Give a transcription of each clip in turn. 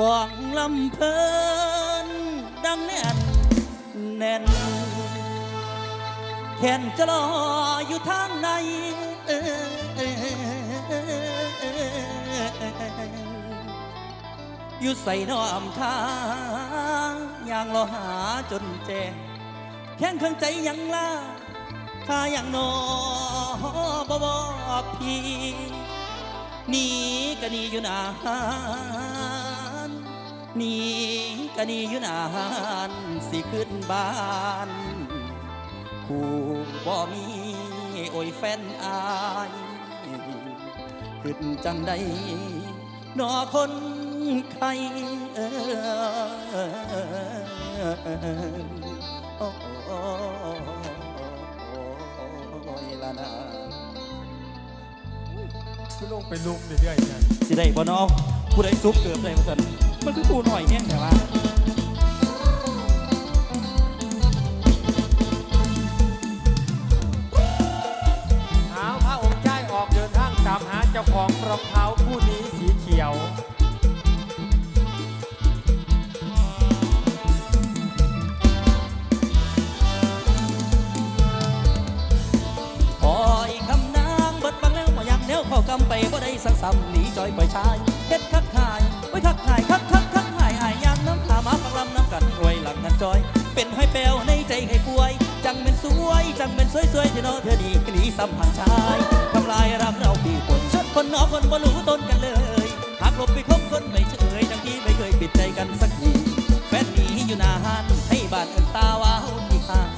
กองลำเพลินดังแน่นแน่นแขนจะรออยู่ทางในอยู่ใส่น้อมทางอย่างรอหาจนแจแข้งข้างใจยังล่าถ้าอย่างนอบบอพี่หนีก็หนีอยู่นา นีก็หนีอยู่นานสิขึ้นบ้านผู้บ่มีโอ้ยแฟนอายขึ้นจังใดนอคนไข้เออโอ้ยละนาคือลงไปลุกเรื่อยๆนะสิได้บ่เน้อง ผู้ใดซุปเกิดได้มาสันมันคือผู้หน่อยแห้งแต่ว่าหาพระองค์ชายออกเดินทางตามหาเจ้าของรองเท้าคู่นี้สีเขียวคอยคำนางเบิดบังแล้วบ่อยากแนวเข้ากำไปบ่ได้สังสำหนีจอยปล่อยชายเฮ็ดคักหายไว้คักหายคักคักคักหายหายยางน้ำหามาฟังลำน้ำกันไว้หลังกันจอย เป็นให้แปลวในใจให้ป่วย จังเป็นสวย จังเป็นสวยสวยที่น้อเธอดีกหนีสัมพันธ์ชายทำลายรักเราปีคนชดคนนอกคนบ่รู้ต้นกันเลยหากลบไปคบคนไม่เฉยจังที่ไม่เคยปิดใจกันสักทีแฟนหนีอยู่นาหันให้บานเอินตาวาวที่ข้าง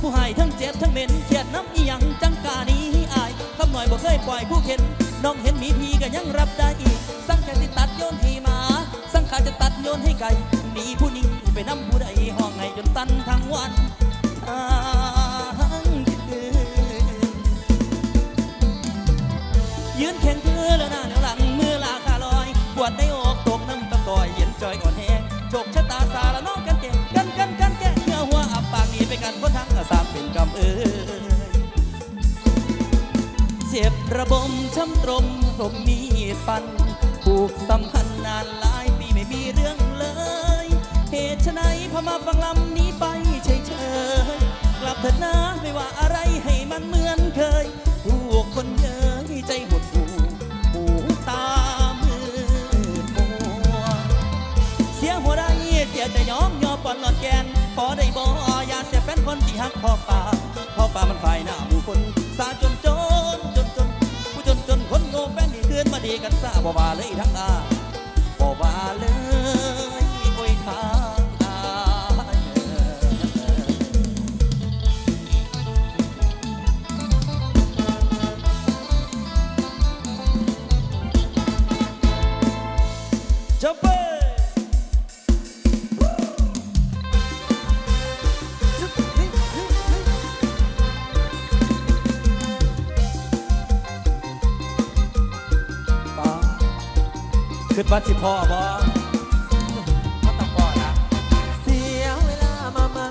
ผู้ให้ทั้งเจ็บทั้งเหม็นเครียดน้ำอีหยังจังกานี้อายคำหน่อยบ่เคยปล่อยผู้เข็นน้องเห็นมีพีก็ยังรับได้อีก ตัดโยนให้ไก่หนีผู้นี้ไปนำผู้ใดห้องให้จนตันทั้งวันทั้งคืนยืนแข่งเธอแล้วหน้าแนวหลังมือลาคาลอยปวดในอกตกน้ำตะกอยเย็นจอยอ่อนแห้งโชคชะตาสาละน้องกันแก่งกันกันกันแก่เนื้อหัวอับปากหนีไปกันพ้นทั้งอาสามเป็นกำเอ้ยเจ็บระบมช้ำตรมผมมีฟันผูกสัมพันธ์นานหลายปีไม่มีเรื่อง เลยเหนพอมาฟังลำนี้ไปเฉยเฉยๆกลับเถิดนะไม่ว่าอะไรให้มันเหมือนเคยถูกคนเย้ยใจหดหูหูตามืดมัวเสียหัวได้เสียใจย้อมยอปอนหลอดแกนพอได้บ่อย่าเสียแฟนคนที่หักพ่อป่าพ่อป่ามันฝ่ายหน้าหมู่คนสาจนจนจนจนผู้จนจนคนโง่แฟนที่คืนมาดีกันซาบ่ว่าเลยทั้งอา ขึ้นบ้าสิพ่อบ่ก็ต้องบอกนะเสียเวลามามา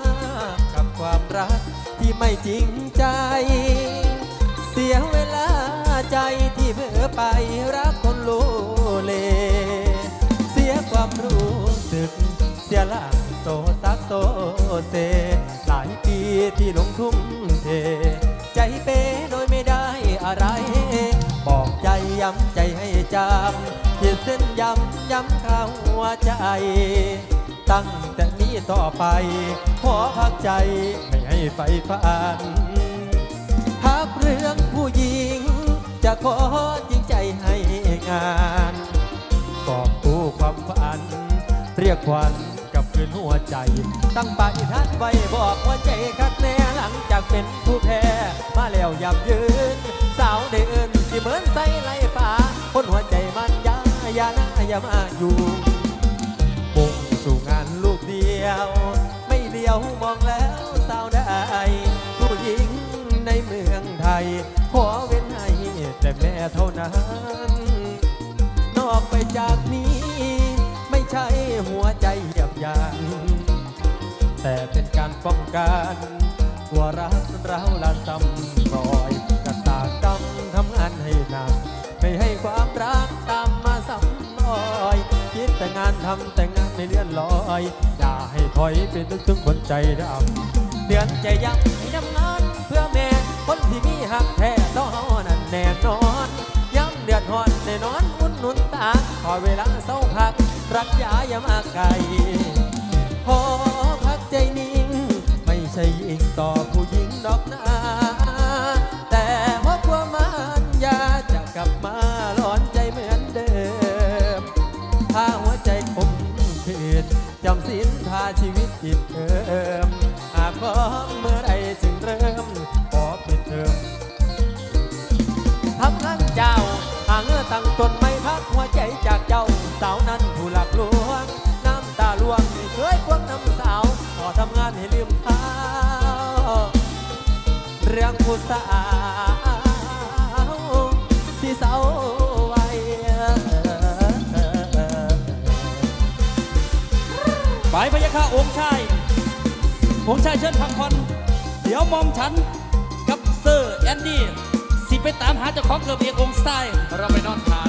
กกับความรักที่ไม่จริงใจ เสียเวลาใจที่เผลอไปรักคนโลเล เสียความรู้สึก เสียหลังโซซักโซเซหลายปีที่ลงทุ่ม ย้ำข้าหัวใจ ตั้งแต่นี้ต่อไป ขอพักใจไม่ให้ไฟฝันทักเรื่องผู้หญิง จะขอจริงใจให้งานกอบกู้ความฝัน เรียกขวัญกับคืนหัวใจ ตั้งปฏิทันไว้บอกหัวใจคักแน่หลังจากเป็นผู้แพ้ มาแล้วยับยืน สาวเดินที่เหมือนใส่ไหลป่าคนหัวใจมันยา อยานะอย่ามาอยู่มุ่งสู่งานลูกเดียว ไม่เดียวมองแล้วสาวได้ ผู้หญิงในเมืองไทย ขอเว้นให้แต่แม่เท่านั้น นอกไปจากนี้ ไม่ใช่หัวใจเหยียบยานแต่เป็นการป้องกันกลัวรักเราละซ้ำ ลอยอย่าให้ถอยเป็นึกถึงคนใจดำเดือนใจยังให้ทำงานเพื่อแม่คนที่มีหักแท้ต้องเฮานั่นแน่นอนย้ำเดือดหอนแน่นอนอุ่นหนุนตาขอเวลาเศร้าพัก รักยาอย่ามาไกล สาวสิเศร้าไว้ไปพยาค่าองค์ชาย องค์ชายเชิญพักผ่อนเดี๋ยวมอมฉันกับเซอร์แอนดี้สิไปตามหาเจ้าของเกือบเององค์ชายเราไปนอนทา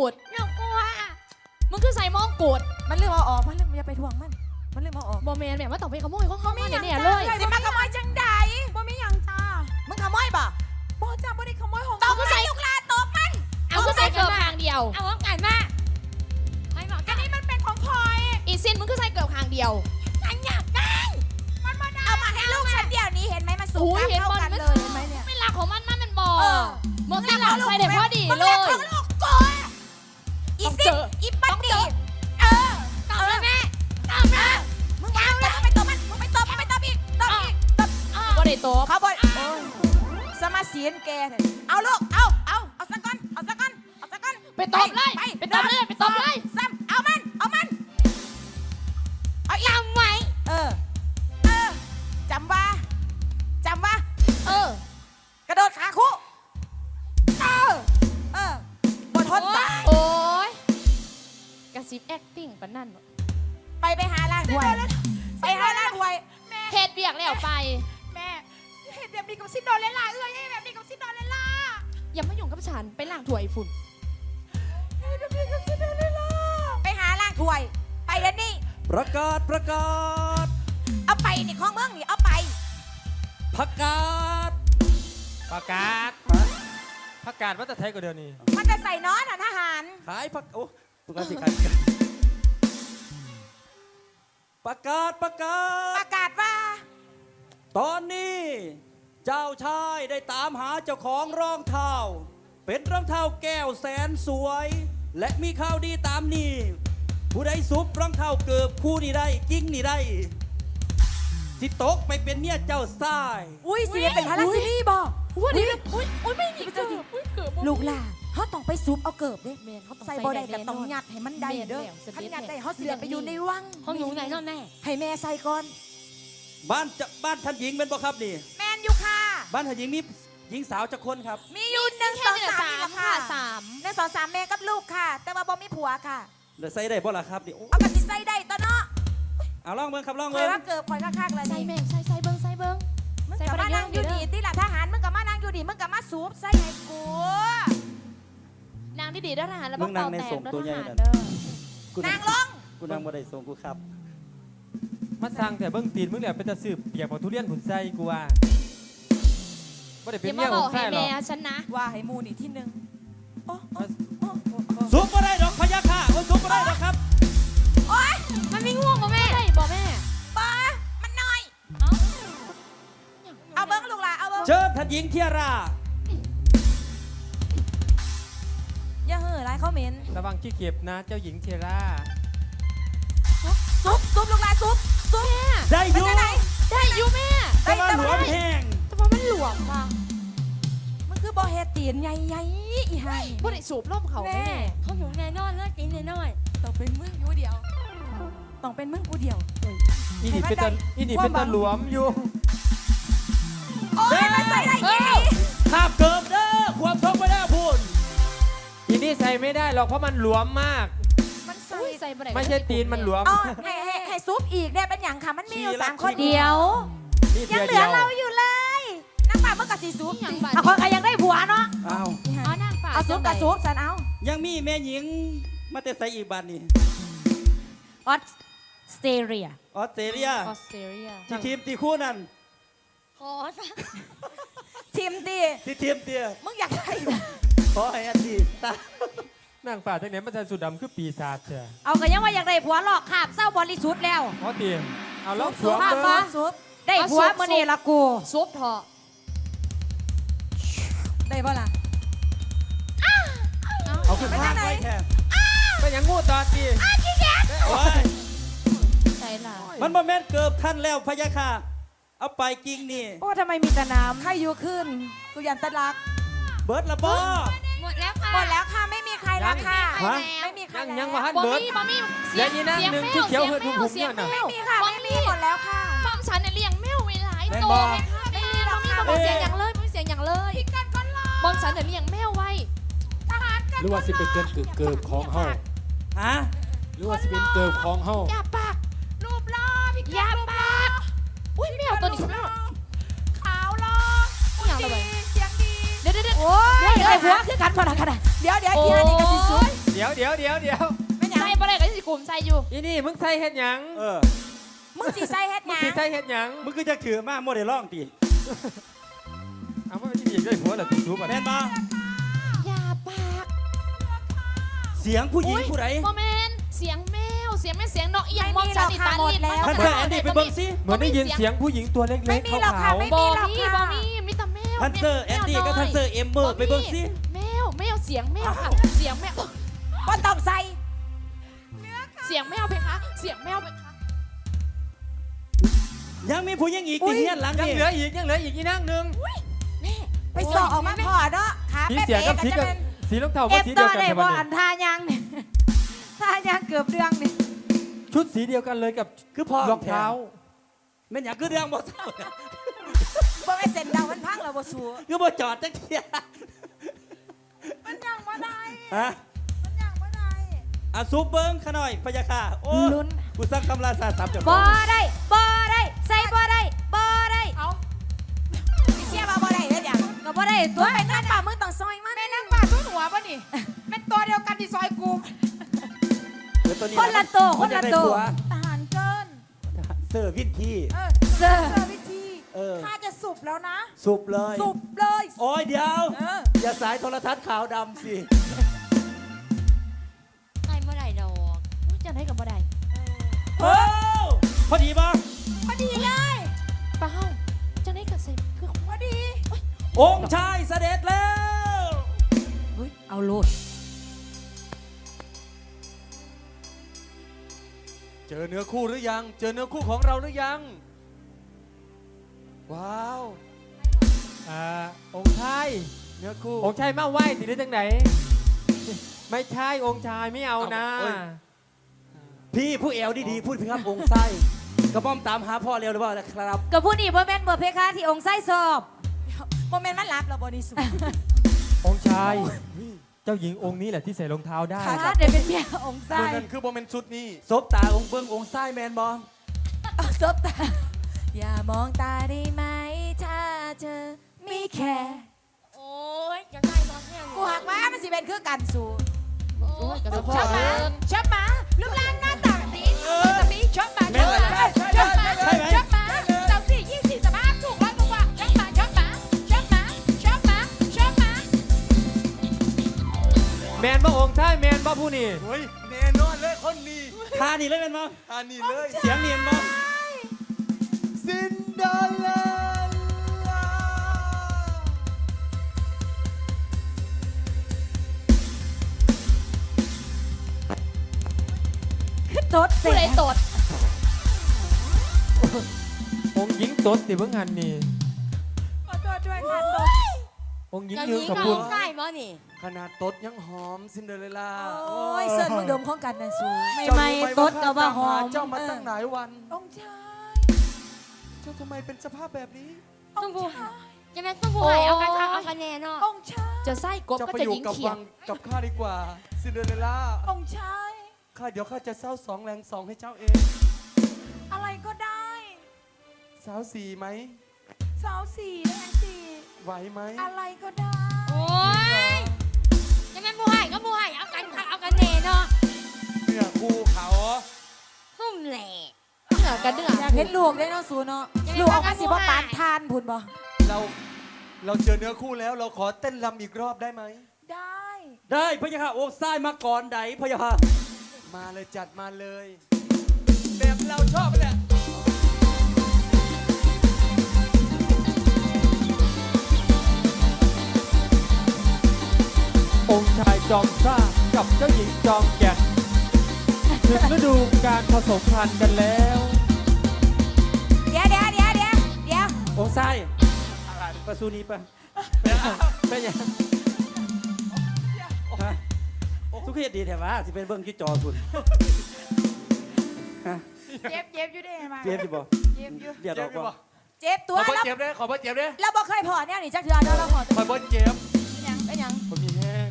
กุฎหนูกลัวมึงคือใส่มองกุฎมันเรื่องเอาออกมันเรื่องอย่าไปทวงมัน มันเรื่องเอาออกบอแมนแม่มาต้องไปขโมยของเขามาเนี่ยเนี่ยเลยสิมาขโมยจังใดบ่มีหยังจ้ามึงขโมยบ่บ่จ้าบ่ได้ขโมยของตบมันลูกลาตบมันเอาคือใส่เกิบหางเดียวเอาของกันมาให้หน่อยอันนี้มันเป็นของพลอยอีซินมึงคือใส่เกิบหางเดียวอันอยากได้มันมาได้เอามาให้ลูกฉันเดี๋ยวนี้เห็นไหมมันสูงอุ้ยน้ำเห็นเท่าบอลกันไม่เลยเห็นไหมเนี่ยไม่รักของมันมันเป็นบอเออมึงก็หลักใส่เด็กพอดีมึงเลรักยของลูกกูอะ อีต้องสิเจออีปันต้องดีเจอเออตอบเลยแม่ตอบนะมึงวางเลยมึงไปตบมันมึงไปตบมึงไปตบอีกตบอีกตบบ่ได้โต๊ะเขาบอกโอ้ยสมาเสียนแกเนี่ยเอาลูกเอาเอาเอาสักก้อนเอาสักก้อนเอาสักก้อนไปตบเลยไปตบเลยไปตบเลย กระซิบแอคติ้งปะนั่นบ่ไปไปหาล้างหวยไปหาล้างหวยเฮ็ดเบียกแล้วไป แม่เห็นแบบนี้กับซินโดเรลล่าเอ้ยแบบนี้กับซินโดเรลล่าอย่ามายุ่งกับฉันไปล้างถ้วยฝุ่นแบบนี้กับซินโดเรลล่าไปหาล้างถวย ไปเดี๋ยวนี้ประกาศประกาศ เอาไปนี่ของเมืองนี่เอาไปประกาศ ประกาศประกาศว่าจะไทยกว่าเดียวนี้มันจะใส่น้อนอะทหาร ขายประโอ้ ประกาศสิขายประกาศประกาปศ ระกาศว่า ตอนนี้เจ้าชายได้ตามหาเจ้าของรองเท้า เป็นรองเท้าแก้วแสนสวย และมีข่าวดีตามนี้ ผู้ใดซุบรองเท้าเกิบคู่นี้ได้กิ้งนี่ได้สิตกไปเป็นเมียเจ้าทราย อุ้ยสิเป็นพระราชินีบ่อุ้ยอุ้ยอุ้ยไม่มีเกิบอุ้ยเกิบบ่มีลูกหล่า เขาต้องไปซุปเอาเกิบเด้แม่นเขาต้องใส่ใส่บ่ได้ได้ก็ต้องแน่นอนยัดให้มันได้เด้อแม่นแล้วขันยัดแม่นได้เขาเสียไปอยู่ในวังห้องอยู่ไหนนอนแน่ให้แม่ใส่ก่อนบ้านจะบ้านท่านหญิงเป็นบ่ครับนี่ แมนอยู่ค่ะ บ้านท่านหญิงมีหญิงสาวจะคนครับ มีอยู่หนึ่งแค่สองนี้สามสามนี่แหละค่ะค่ะสามหนึ่งสองสามแม่กับลูกค่ะ แต่ว่าบ่มีผัวค่ะ เดี๋ยวใส่ได้บ่ล่ะครับนี่โอ้เอากระติใส่ได้ตัวเนาะเอาลองเบิ่งครับลองคอเบิ่ยงว่าเกิบคอยคักๆเลยใส่นี่ แม่งใส่ใส่เบิ้งใส่เบิ้งมึงใส่กับบ่มาได้นั่งอยู่เด้ดีอตีหลัทหารมึงกับมานั่งอยู่ดีมึงกับมาสูบใส่ให้กู นางที่ดีทหารแล้วมึบ้างงนั่เป่างในแตส่กงด้วยตัวทใหญ่หารนั่นเด้อกูนางลงกูนั่งบ่ได้ส่งกูครับ มาสร้างแต่เบิ้งตีนมึงเนี่ยเป็นตะสืบเปียกของทุเรียนหุ่นไส้กูว่าไม่ได้อเป็นย่าเมีมายบขออกงให้ไส้หรอแม่กฉันนะ ว่าให้มูนี่ที่หนึ่งโอ้โอ้โอ้โอ้โอ้ซุปบ่ได้ดอกพะยาค่ะโอ้ซุปบ่ได้ดอกครับ โอ๊ยมันไม่ง่วงป่ะแม่ได้บ่แม่ป้ามันน้อยเอ้าเอาเบิ้งลูกหล่ะเอาเบิ้งเชิญท่านหญิงเทียรา อย่าเห่อไรเขาเหม็นระวังขี้เก็บนะ เจ้าหญิงเทราซุปซุปลูกหลานซุปซุปได้อเป็นยู่จังไหนได้อยู่แม่แต่ว่าหลวมแห้งแต่ว่ามันหลวมว่ะมันคือบ่เฮ็ดตีนใหญ่ๆอีห่าบ่ได้สูบลมเขาแม่เขาอยู่แน่นอนเลยตีนน้อยๆต้องเป็นมึงอยู่เดียว ต้องเป็นมึงกูเดียว อีนี่เป็นตาอีนี่เป็นตาหลวมอยู่โอ้ยมันใส่ได้อีหลีภาพเกิบเด้อความทรงไปแล้วพูดอี นี่ใส่ไม่ได้หรอกเพราะมันหลวมมาก มันใส่อุ้ยใส่บ่ได้ไม่ใช่ตีนมันหลวม อ๋อให้ให้ให้ซุปอีกเนี่ยเป็นอย่างค่ะมันมีอยู่สามคนเดียว นี่ยัเดีงยวเหลืเดีอยวเราอยู่เลยนักป่าเมื่อกับสีซุปนี่หยังบัด เอาคนใครยังได้ผัวเนาะอ้าวอ๋อนางฟ้าเอาซุปกับซุปสันเอายังมีแม่หญิงมาแต่ใส่อีกบานนี่ออสเตรเลียออสเตรเลียออสเตรเลียที่ทีมตีคู่นั่นขอทีมดีที่ทีมเตียมึงอยากได้ ขอให้อันดีตานางป่าจากไหนมันจะสุดดำคือปีศาจเถอะเอาก็ยังว่าอยากได้ผัวหลอกขาบเศร้าบริสุทธิ์แล้วเพราะตีเอาแล้วสซุวปมมาเบฟ้าอซุปได้ผัวมื่อนี่ละกู ซุปเถอะได้ป่ะล่ะ เอาขึ้นพากไว้แค่ไปยังงูตอตีโอ้ยใส่ล่ะมันบ่แม่นเกิบท่านแล้วพะยะค่ะ เอาไปกิ่งนี่ โอ้ทำไมมีแต่น้ำใครอยู่ขึ้น กูยันตะลักเบิร์ดละบ่หมดแล้วค่ะหมดแล้วค่ะไม่มีใครแล้วค่ะฮะไม่มีใครยังแล้วยังว่าฮันบ่เบิร์ดมีบ่มีเดี๋ยวนี้นะหนึ่งที่เขียวเหินหุบๆเสียงเนี่ยแมน่ะวไม่มีค่ะไม่มีหมดแล้วค่ะฟังฉันเนี่ยเลี้ยงแมวไว้หลายตัวไหมคะไม่มีบ่มีบ่มีเสียงอย่างเลยบ่มีเสียงอย่างเลยพี่กันก็รอมองฉันเนี่ยเลี้ยงแมวไว้ทหารกันหรือว่าสิเป็นเกินเกิบของเฮาฮะหรือว่าสิเป็นเกิบของเฮาอย่าปากรูปล่อพี่อย่าปากอุ้ยแมวตัวนี้แมวขาวล่ออย่างไรเสียงดี เดี๋ยวเดี๋ยวเดี๋ยวโอ้ยไอ้หัวคือกันพอละกันเดี๋ยวเดี๋ยวโอ้อียฮันนี่ก็สิซุปเดี๋ยวเดี๋ยวเดี๋ยวเดี๋ยวไม่หยังใส่บ่ได้ก็สิกลุ่มใส่อยู่อีนี่มึงใส่เฮ็ดหยังเออมึงสีใส่เฮ็ดหมึงยังสิใส่เฮ็ดหยังมึงคือจะถือมากโมเดลล่องตีเอาว่าที่นี่ได้ผัวเหรอติดซูบอะแม่นบ่อย่าปากเสียงผู้หญิงผู้ใดโมเมนเสียงแมวเสียงแม่เสียงนกอีหยังมองฉันนี่ตาลีดท่านเจอแอนดี้ไปเบิ่งสิเหมือนได้ยินเสียงผู้หญิงตัวเล็ไม่กๆมีหรอกขาค่ะวไม่บมีอหรอกมีค่ะบอมีมิตรแมว ท่านเซอร์แอนดี้กับท่านเซอร์เอมเมอร์ไปเบิ่งสิแมวแมวเสียงแมวค่ะ เสียงแมวก็ต้องใส่เสียงแมวเพคะเสียงแมวเพคะยังมีผู้หญิงอีกที่เฮียนหลังยังนี่เหลืออีกยังเหลืออีกอีนั่งหนึ่งไปสอบออกมาพอเนาะขาสีเป๊ะเสียกับๆสีกันกับจะเป็นสีรองเท้าเอก็ฟสีต่เดียอวกันได้ใช่ไหมบ่อันท่ายังเนี่ยท่ายังเกือบเรื่องนี่ชุดสีเดียวกันเลยกับคือพ่อรองเท้าแม่นหยังคือเรื่องบ่เศร้า บ่ไปเซ็นดาวมันพังแล้วบ่สู้คือบ่จอดจักเที่ยมันยังบ่ได้ฮะมันยังบ่ได้อะซูปเบิ้งขะหน่อยพะยะค่ะโอ้ลุ้น กูสร้างคำลาสาสามเจ้าขบ่องได้บ่ได้ใส่บ่ได้บ่ได้เอาสิเชื่อว่าบ่ได้เฮ็ดหยังก็บ่ได้ตัวเป็นนักป่ามึงต้องซอยมันแม่นักป่าทุนหัวป่ะนี่เป็นตัวเดียวกันที่ซอยกูเดี๋ยวตัวนี้คนละตัวมัคนละจได้ตัวผัทหารเกินเซอร์วินทีเออเซอร์ แล้วนะ สุบเลย สุบเลย โอ้ยเดี๋ยว เออ อย่าสายโทรทัศน์ขาวดำสิใส่บ่ได้ดอกอุ๊ยจะได้กับบ่ได้โอ้พอดีป่ะพอดีเลยเปล่าจะได้กับใส่คือพอดีองค์ชายเสด็จแล้วเอาโลดเจอเนื้อคู่หรือยัง เจอเนื้อคู่ของเราหรือยัง ว้าวอ่าองค์ชายเนื้อคู่ องค์ชายมาไหว้ติได้จังไหน ไม่ใช่องค์ชายไม่เอานะ เอาเอ้ย พี่ผู้เอวดีๆพูดพี่ครับองค์ไส้กระป้อมตามหาพ่อเร็วหรือเปล่านะครับ กับผู้นี้บ่แม่นบ่เพคะที่องค์ไส้สอบบ่แม่นมันรับแล้วบ่นี่สุองค์ชาย เจ้าหญิงองค์นี้แหละที่ใส่รองเท้าได้ ค่ะ เดี๋ยวเป็นเมียองค์ไส้เมื่อนั้นคือโมเมนต์ชุดนี้ ซบตาองค์เบิ้งองค์ไส้แมนบอเอาซบตา อย่ามองตาได้ไหม ถ้าเธอมีแค่โอ้ยจะได้บ่แม่กูหักว่ามันสิเป็นคือกันสู่โอ้ยกระสชอบหมาชอบหมารูปร่างหน้าตาดีตาดีชอบหมาชอบหมาชอบหมาชอบหมาสามสี่ยี่สิบสามห้าถูกร้อยกว่าชอบหมาชอบหมาชอบหมาชอบหมาชอบหมาแมนบ่องค์ชายแมนบ่ผู้นี่เฮ้ยแน่นอนเลยคนนี้ทานี่เลยแมนบออันนี้เลย เสียงเนียนบ คือตดผู้ใดตดองค์หญิงตดสิเบิ่งหันนี่ขอโทษด้วยค่ะตดองค์หญิงเจ้ยืนขอบคุเอาณใส่บ่นี่ ขนาดตดยังหอมซินเดอเรลล่าโอ้ยเสิร์ฟมึงดมของกันนะสู ไม่ไม่ตดกับว่าหอมเจ้ามาตั้งหลายวัน องเช้า เจ้าทำไมเป็นสภาพแบบนี้ ต้องผู้จะแม่นต้องผู้ให้เอากันค่ะเอากันแน่เนาะองค์ชายจะไส้กบเจ้าก็ไปจะอยู่ยิงกับเขียวัดงกับข้าดีกว่า ซินเดอเรลล่าองค์ชาย ข้าเดี๋ยวข้าจะเศร้าสองแรงสองให้เจ้าเอง อะไรก็ได้ สาวสี่ไหม สาวสี่แดงสี่ไหวไหมอะไรก็ได้ โอ้ยจะแม่นผู้ให้ก็ผู้ให้เอากันค่ะเอากันแน่เนาะ เนื้อคู่เขาซุ่มแหล่ เหนือกันเดืออยากเห็นลูกได้เนาะสูเนาะลูกออกมาสิบ่ปานทานพุ่นบ่เราเราเจอเนื้อคู่แล้วเราขอเต้นรำอีกรอบได้ไหม ได้ได้พะยะค่ะโอ้ทรายมาก่อนใดพะยะค่ะมาเลยจัดมาเลย แบบเราชอบแหละองค์ชายจอมซ่ากับเจ้าหญิงจอมแก่นถึงฤดูการผสมพันธุ์กันแล้ว ดี๋ยวโอ้ทรายประสูนี้ปะเป็นยังฮะสุขเฮ็ดดีแถวะสิเป็นเบิ้งที่จอคุณฮะเจ็บเจ็บอยู่เด้มาเจ็บสิบ่เจ็บอยู่เรียดออกบ่เจ็บขตัวอพ่อแล้วเจ็บด้วยขอพ่อเจ็บด้วยแล้วบ่เคยพอเนี่ยนี่จักเทื่อเนาะเราพอขอพ่อเจ็บยังเป็นยังผมมีแห้ง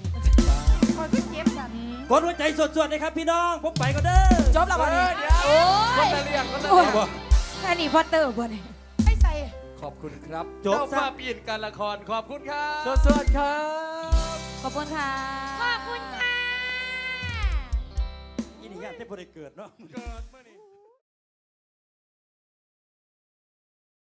คอยก็เจ็บสั่นกดหัวใจสดๆเลยครับพี่น้องผมไปก็เด้อจบแล้วบ่เอนี่อเดี๋ยวโอ้คนยละเรียงคนละโอ้เรียยงแค่นี้พอเตอร์บ่นี่ไม่ใส่ ขอบคุณครับจบเจ้าซะฟ้าปีนการละครขอบคุณครับสวัสดีครับ ขอบคุณค่ะ ขอบคุณค่ะอีนี่ยานเทพบ่ได้เกิดเนาะ เกิดเมื่อนี้